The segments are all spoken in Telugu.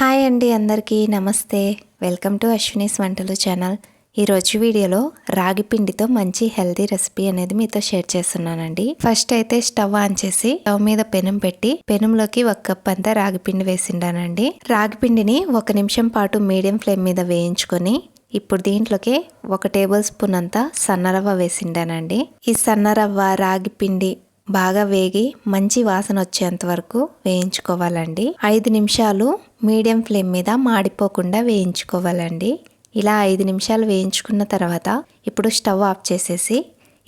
హాయ్ అండి అందరికీ నమస్తే. వెల్కమ్ టు అశ్వినీస్ వంటలు ఛానల్. ఈరోజు వీడియోలో రాగి పిండితో మంచి హెల్తీ రెసిపీ అనేది మీతో షేర్ చేస్తున్నానండి. ఫస్ట్ అయితే స్టవ్ ఆన్ చేసి స్టవ్ మీద పెనం పెట్టి పెనంలోకి ఒక కప్ అంతా రాగి పిండి వేసిండానండి. రాగి పిండిని ఒక నిమిషం పాటు మీడియం ఫ్లేమ్ మీద వేయించుకొని ఇప్పుడు దీంట్లోకి ఒక టేబుల్ స్పూన్ అంతా సన్నరవ్వ వేసిండానండి. ఈ సన్నరవ్వ రాగి పిండి బాగా వేగి మంచి వాసన వచ్చేంత వరకు వేయించుకోవాలండి. ఐదు నిమిషాలు మీడియం ఫ్లేమ్ మీద మాడిపోకుండా వేయించుకోవాలండి. ఇలా ఐదు నిమిషాలు వేయించుకున్న తర్వాత ఇప్పుడు స్టవ్ ఆఫ్ చేసేసి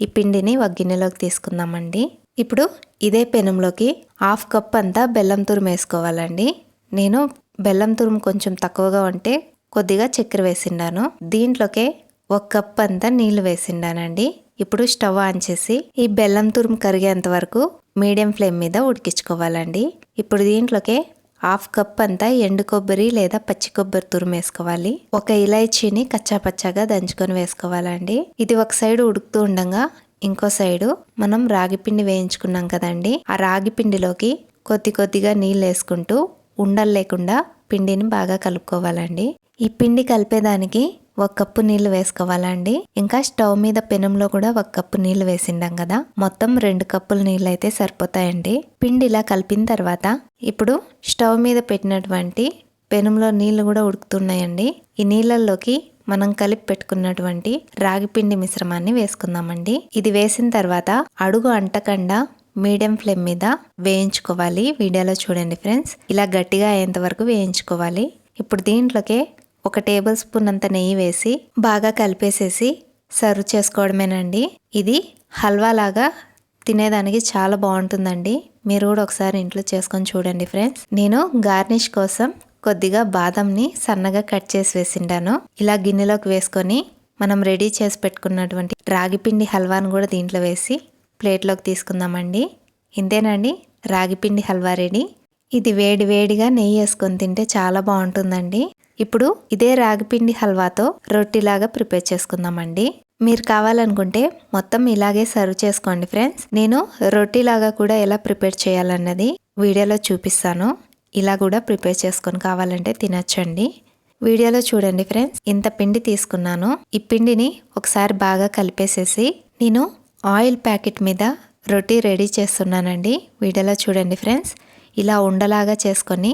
ఈ పిండిని ఒక గిన్నెలోకి తీసుకుందామండి. ఇప్పుడు ఇదే పెనంలోకి హాఫ్ కప్ అంతా బెల్లం తురుము వేసుకోవాలండి. నేను బెల్లం తురుము కొంచెం తక్కువగా ఉంటే కొద్దిగా చక్కెర వేసిండాను. దీంట్లోకే ఒక కప్ అంతా నీళ్ళు వేసిండానండి. ఇప్పుడు స్టవ్ ఆన్ చేసి ఈ బెల్లం తురుము కరిగేంత వరకు మీడియం ఫ్లేమ్ మీద ఉడికించుకోవాలండి. ఇప్పుడు దీంట్లోకే హాఫ్ కప్ అంతా ఎండు కొబ్బరి లేదా పచ్చి కొబ్బరి తురిమేసుకోవాలి ఒక ఒక కచ్చా కచ్చాపచ్చాగా దంచుకొని వేసుకోవాలండి. ఇది ఒక సైడ్ ఉడుకుతూ ఉండగా ఇంకో సైడు మనం రాగి పిండి వేయించుకున్నాం కదండి. ఆ రాగి పిండిలోకి కొద్ది కొద్దిగా నీళ్ళు వేసుకుంటూ ఉండలు లేకుండా పిండిని బాగా కలుపుకోవాలండి. ఈ పిండి కలిపేదానికి ఒక కప్పు నీళ్ళు వేసుకోవాలండి ఇంకా స్టవ్ మీద పెనంలో కూడా ఒక కప్పు నీళ్ళు వేసిండాం కదా? మొత్తం రెండు కప్పుల నీళ్ళు అయితే సరిపోతాయండి. పిండి ఇలా కలిపిన తర్వాత ఇప్పుడు స్టవ్ మీద పెట్టినటువంటి పెనంలో నీళ్ళు కూడా ఉడుకుతున్నాయండి. ఈ నీళ్ళల్లోకి మనం కలిపి పెట్టుకున్నటువంటి రాగి పిండి మిశ్రమాన్ని వేసుకుందామండి. ఇది వేసిన తర్వాత అడుగు అంటకుండా మీడియం ఫ్లేమ్ మీద వేయించుకోవాలి. వీడియోలో చూడండి ఫ్రెండ్స్. ఇలా గట్టిగా అయ్యేంత వరకు వేయించుకోవాలి. ఇప్పుడు దీంట్లోకే ఒక టేబుల్ స్పూన్ అంత నెయ్యి వేసి బాగా కలిపేసేసి సర్వ్ చేసుకోవడమేనండి. ఇది హల్వా లాగా తినేదానికి చాలా బాగుంటుందండి. మీరు కూడా ఒకసారి ఇంట్లో చేసుకొని చూడండి ఫ్రెండ్స్. నేను గార్నిష్ కోసం కొద్దిగా బాదంని సన్నగా కట్ చేసి వేసిండాను ఇలా గిన్నెలోకి వేసుకొని మనం రెడీ చేసి పెట్టుకున్నటువంటి రాగిపిండి హల్వాను కూడా దీంట్లో వేసి ప్లేట్లోకి తీసుకుందామండి. ఇంతేనండి రాగిపిండి హల్వా రెడీ. ఇది వేడి వేడిగా నెయ్యి వేసుకొని తింటే చాలా బాగుంటుందండి. ఇప్పుడు ఇదే రాగిపిండి హల్వాతో రొట్టిలాగా ప్రిపేర్ చేసుకుందామండి. మీరు కావాలనుకుంటే మొత్తం ఇలాగే సర్వ్ చేసుకోండి ఫ్రెండ్స్. నేను రొట్టిలాగా కూడా ఎలా ప్రిపేర్ చేయాలన్నది వీడియోలో చూపిస్తాను. ఇలా కూడా ప్రిపేర్ చేసుకొని కావాలంటే తినచ్చండి. వీడియోలో చూడండి ఫ్రెండ్స్ ఇంత పిండి తీసుకున్నాను. ఈ పిండిని ఒకసారి బాగా కలిపేసేసి నేను ఆయిల్ ప్యాకెట్ మీద రొట్టి రెడీ చేస్తున్నానండి. వీడియోలో చూడండి ఫ్రెండ్స్ ఇలా ఉండలాగా చేసుకొని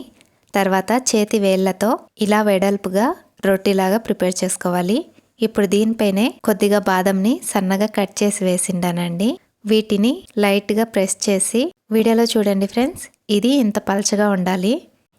తర్వాత చేతి వేళ్ళతో ఇలా వెడల్పుగా రొట్టిలాగా ప్రిపేర్ చేసుకోవాలి. ఇప్పుడు దీనిపైనే కొద్దిగా బాదంని సన్నగా కట్ చేసి వేసిండానండి. వీటిని లైట్గా ప్రెస్ చేసి వీడియోలో చూడండి ఫ్రెండ్స్ ఇది ఇంత పలచగా ఉండాలి.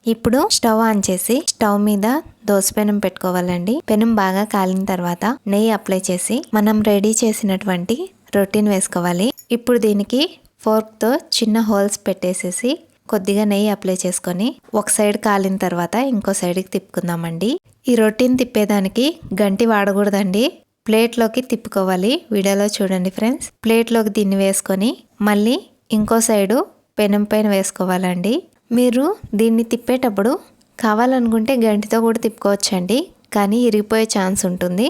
ఇప్పుడు స్టవ్ ఆన్ చేసి స్టవ్ మీద దోశ పెనం పెట్టుకోవాలండి. పెనం బాగా కాలిన తర్వాత నెయ్యి అప్లై చేసి మనం రెడీ చేసినటువంటి రొట్టిని వేసుకోవాలి. ఇప్పుడు దీనికి ఫోర్క్తో చిన్న హోల్స్ పెట్టేసేసి కొద్దిగా నెయ్యి అప్లై చేసుకొని ఒక సైడ్ కాలిన తర్వాత ఇంకో సైడ్కి తిప్పుకుందామండి. ఈ రొట్టిని తిప్పేదానికి గంటి వాడకూడదండి. ప్లేట్లోకి తిప్పుకోవాలి. వీడియోలో చూడండి ఫ్రెండ్స్. ప్లేట్లోకి దీన్ని వేసుకొని మళ్ళీ ఇంకో సైడు పెనం పైన వేసుకోవాలండి. మీరు దీన్ని తిప్పేటప్పుడు కావాలనుకుంటే గంటితో కూడా తిప్పుకోవచ్చండి. కానీ ఇరిగిపోయే ఛాన్స్ ఉంటుంది.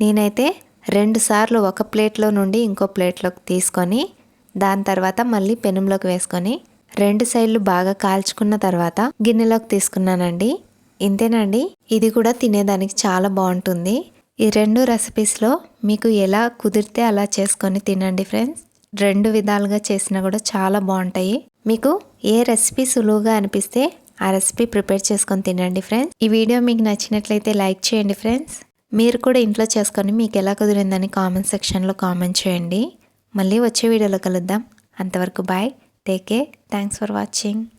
నేనైతే రెండు సార్లు ఒక ప్లేట్లో నుండి ఇంకో ప్లేట్లోకి తీసుకొని దాని తర్వాత మళ్ళీ పెనంలోకి వేసుకొని రెండు సైడ్లు బాగా కాల్చుకున్న తర్వాత గిన్నెలోకి తీసుకున్నానండి. ఇంతేనండి ఇది కూడా తినేదానికి చాలా బాగుంటుంది. ఈ రెండు రెసిపీస్లో మీకు ఎలా కుదిరితే అలా చేసుకొని తినండి ఫ్రెండ్స్ రెండు విధాలుగా చేసినా కూడా చాలా బాగుంటాయి. మీకు ఏ రెసిపీ సులువుగా అనిపిస్తే ఆ రెసిపీ ప్రిపేర్ చేసుకొని తినండి ఫ్రెండ్స్ ఈ వీడియో మీకు నచ్చినట్లయితే లైక్ చేయండి ఫ్రెండ్స్ మీరు కూడా ఇంట్లో చేసుకొని మీకు ఎలా కుదిరిందని కామెంట్ సెక్షన్లో కామెంట్ చేయండి. మళ్ళీ వచ్చే వీడియోలో కలుద్దాం. అంతవరకు bye Take care. Thanks for watching.